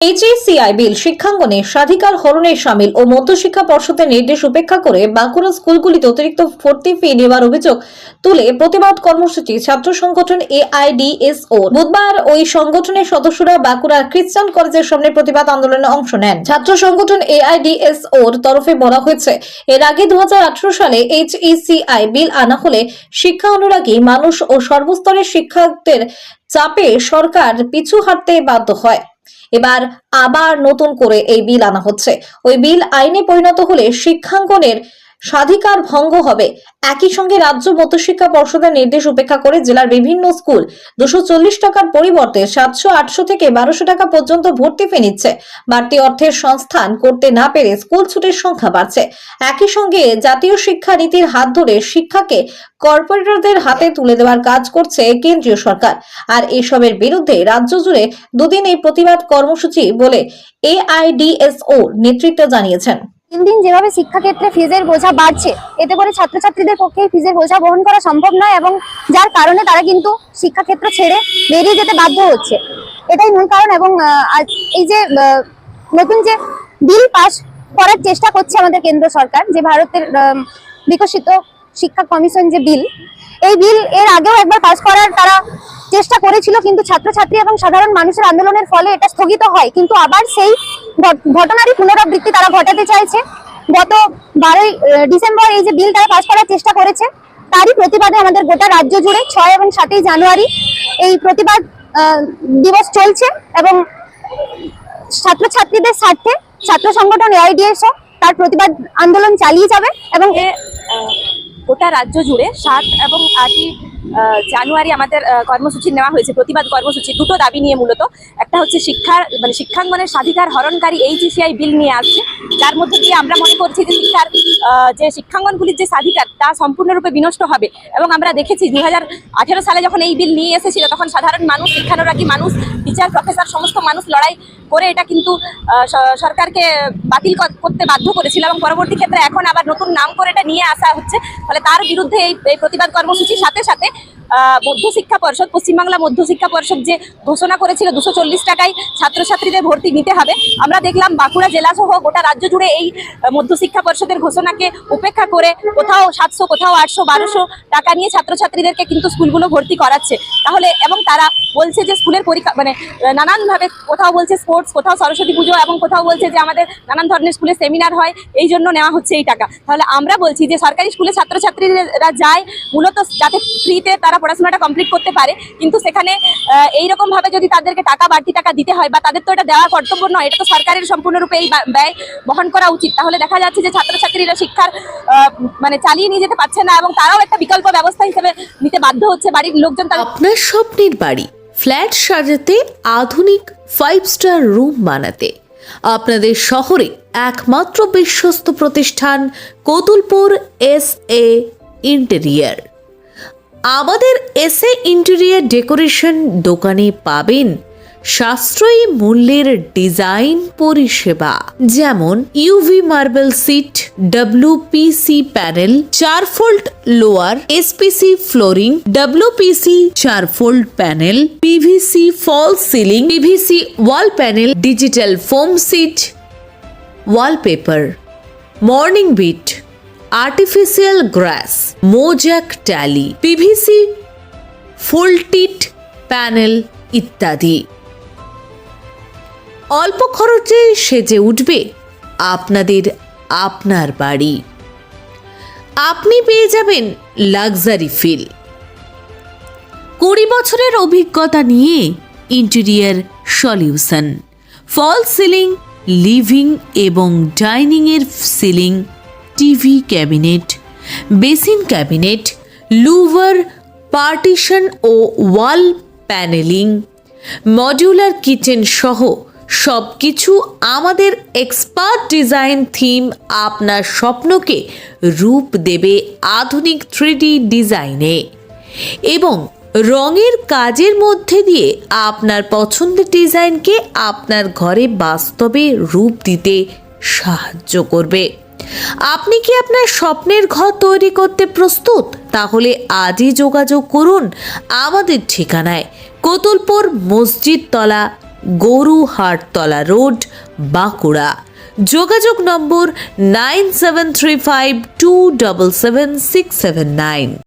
এইচএসসিআই বিল শিক্ষাঙ্গনে স্বাধিকার হরণের সামিল ও মধ্যশিক্ষা পর্ষদের নির্দেশ উপেক্ষা করে বাঁকুড়া স্কুলগুলিতে অতিরিক্ত ভর্তি ফি নেওয়ার অভিযোগ তুলে প্রতিবাদ কর্মসূচি ছাত্র সংগঠন এআইডিএসও। বুধবার ওই সংগঠনের সদস্যরা বাঁকুড়ার খ্রিস্টান কলেজের সামনে প্রতিবাদ আন্দোলনে অংশ নেন। ছাত্র সংগঠন এআইডিএসওর তরফে বলা হয়েছে, এর আগে দু হাজার আঠারো সালে এইচইসিআই বিল আনা হলে শিক্ষা অনুরাগী মানুষ ও সর্বস্তরের শিক্ষকদের চাপে সরকার পিছু হাঁটতে বাধ্য হয়। এবার আবার নতুন করে এই বিল আনা হচ্ছে। ওই বিল আইনে পরিণত হলে শিক্ষাঙ্গনের স্বাধিকার ভঙ্গ হবে। একই সঙ্গে রাজ্য মধ্যশিক্ষা পর্ষদের নির্দেশ উপেক্ষা করে জেলার বিভিন্ন স্কুল দুশো টাকার পরিবর্তে সাতশো, আটশো থেকে বারোশো টাকা পর্যন্ত ভর্তি ফি নিচ্ছে। বাড়তি অর্থের সংস্থান করতে না পেরে স্কুল ছুটির সংখ্যা বাড়ছে। একই সঙ্গে জাতীয় শিক্ষা নীতির হাত ধরে শিক্ষাকে কর্পোরেটরদের হাতে তুলে দেওয়ার কাজ করছে কেন্দ্রীয় সরকার। আর এসবের বিরুদ্ধে রাজ্য জুড়ে দুদিন এই প্রতিবাদ কর্মসূচি বলে এআইডিএসও নেতৃত্ব জানিয়েছেন। দিন দিন যেভাবে শিক্ষাক্ষেত্রে ফিজের বোঝা বাড়ছে, এতে করে ছাত্রছাত্রীদের পক্ষে ফিজের বোঝা বহন করা সম্ভব নয় এবং যার কারণে তারা কিন্তু শিক্ষাক্ষেত্র ছেড়ে বেরিয়ে যেতে বাধ্য হচ্ছে। এটাই মূল কারণ এবং এই যে নতুন যে বিল পাস করার চেষ্টা করছে আমাদের কেন্দ্র সরকার, যে ভারতের বিকশিত শিক্ষা কমিশন যে বিল, এই বিল এর আগেও একবার পাস করার তারা চেষ্টা করেছিল, কিন্তু ছাত্রছাত্রী এবং সাধারণ মানুষের আন্দোলনের ফলে এটা স্থগিত হয়। কিন্তু আবার সেই ঘটনারই পুনরাবৃত্তি তারা ঘটাতে চাইছে। গত বারোই ডিসেম্বর এই যে বিল তারা পাশ করার চেষ্টা করেছে, তারই প্রতিবাদে আমাদের গোটা রাজ্য জুড়ে ছয় এবং সাতই জানুয়ারি এই প্রতিবাদ দিবস চলছে এবং ছাত্রছাত্রীদের স্বার্থে ছাত্র সংগঠন এআইডিএসও তার প্রতিবাদ আন্দোলন চালিয়ে যাবে এবং গোটা রাজ্য জুড়ে সাত এবং আটই জানুয়ারি আমাদের কর্মসূচি নেওয়া হয়েছে, প্রতিবাদ কর্মসূচি, দুটো দাবি নিয়ে মূলত। একটা হচ্ছে শিক্ষার মানে শিক্ষাঙ্গনের স্বাধিকার হরণকারী এইচইসিআই বিল নিয়ে আসছে। যার মধ্যে দিয়ে আমরা মনে করছি যে শিক্ষার যে শিক্ষাঙ্গনগুলির যে স্বাধিকার, তা সম্পূর্ণরূপে বিনষ্ট হবে। এবং আমরা দেখেছি দু সালে যখন এই বিল নিয়ে এসেছিল, তখন সাধারণ মানুষ, শিক্ষানুরাগী মানুষ টিচার প্রফেসর সমস্ত মানুষ লড়াই করে এটা কিন্তু সরকারকে বাতিল করতে বাধ্য করেছিল এবং পরবর্তী ক্ষেত্রে এখন আবার নতুন নাম করে এটা নিয়ে আসা হচ্ছে। ফলে তার বিরুদ্ধে এই প্রতিবাদ কর্মসূচির সাথে সাথে মধ্যশিক্ষা পর্ষদ, পশ্চিমবাংলা মধ্যশিক্ষা পর্ষদ যে ঘোষণা করেছিল দুশো চল্লিশ টাকায় ছাত্রছাত্রীদের ভর্তি নিতে হবে, আমরা দেখলাম বাঁকুড়া জেলা সহ গোটা রাজ্য জুড়ে এই মধ্যশিক্ষা পর্ষদের ঘোষণাকে উপেক্ষা করে কোথাও সাতশো, কোথাও আটশো, বারোশো টাকা নিয়ে ছাত্রছাত্রীদেরকে কিন্তু স্কুলগুলো ভর্তি করাচ্ছে। তাহলে এবং তারা বলছে যে স্কুলের পরীক্ষা মানে নানানভাবে কোথাও বলছে স্পোর্টস, কোথাও সরস্বতী পুজো এবং কোথাও বলছে যে আমাদের নানান ধরনের স্কুলে সেমিনার হয়, এই জন্য নেওয়া হচ্ছে এই টাকা। তাহলে আমরা বলছি যে সরকারি স্কুলে ছাত্রছাত্রীরা যায়, মূলত যাতে ফ্রিতে তারা পড়াশোনাটা কমপ্লিট করতে পারে কিন্তু সেখানে আহ, এইরকম ভাবে যদি তাদেরকে টাকা বাড়তি টাকা দিতে হয় বা তাদের তো এটা দেওয়া কর্তব্য নয় এটা তো সরকারের সম্পূর্ণরূপে এই ব্যয় বহন করা উচিত। তাহলে দেখা যাচ্ছে যে ছাত্রছাত্রীরা শিক্ষার মানে চালিয়ে নিয়ে যেতে পারছে না এবং তারাও একটা বিকল্প ব্যবস্থা হিসেবে নিতে বাধ্য হচ্ছে বাড়ির লোকজন আপনার স্বপ্নের বাড়ি ফ্ল্যাট সাজাতে আধুনিক ফাইভ স্টার রুম বানাতে। আপনাদের শহরে একমাত্র বিশ্বস্ত প্রতিষ্ঠান কতুলপুর এস এ ইন্টেরিয়ার আমাদের এস ইন্টেরিয়ার ডেকোরেশন দোকানে পাবেন সাশ্রয়ী মূল্যের ডিজাইন পরিষেবা, যেমন UV marble sheet WPC panel চার fold lower SPC flooring WPC চার fold panel PVC fall ceiling PVC wall panel digital foam sheet wallpaper morning bit artificial grass mosaic tile PVC ফুলটিট panel ইত্যাদি। অল্প খরচে সেজে উঠবে আপনাদের আপনার বাড়ি। আপনি পেয়ে যাবেন লাক্সারি ফিল কুড়ি বছরের অভিজ্ঞতা নিয়ে interior solution fall ceiling living এবং ডাইনিংয়ের ceiling TV cabinet basin cabinet, louver partition ও ওয়াল প্যানেলিং, মডিউলার কিচেন সহ সব কিছু আমাদের এক্সপার্ট ডিজাইন থিম আপনার স্বপ্নকে রূপ দেবে আধুনিক থ্রিডি ডিজাইনে এবং রঙের কাজের মধ্যে দিয়ে আপনার পছন্দের ডিজাইনকে আপনার ঘরে বাস্তবে রূপ দিতে সাহায্য করবে। আপনি কি আপনার স্বপ্নের ঘর তৈরি করতে প্রস্তুত? তাহলে আজই যোগাযোগ করুন আমাদের ঠিকানায়। কতুলপুর মসজিদ তলা গরুহাটতলা রোড, বাঁকুড়া। যোগাযোগ নম্বর nine seven three five two double seven six seven nine.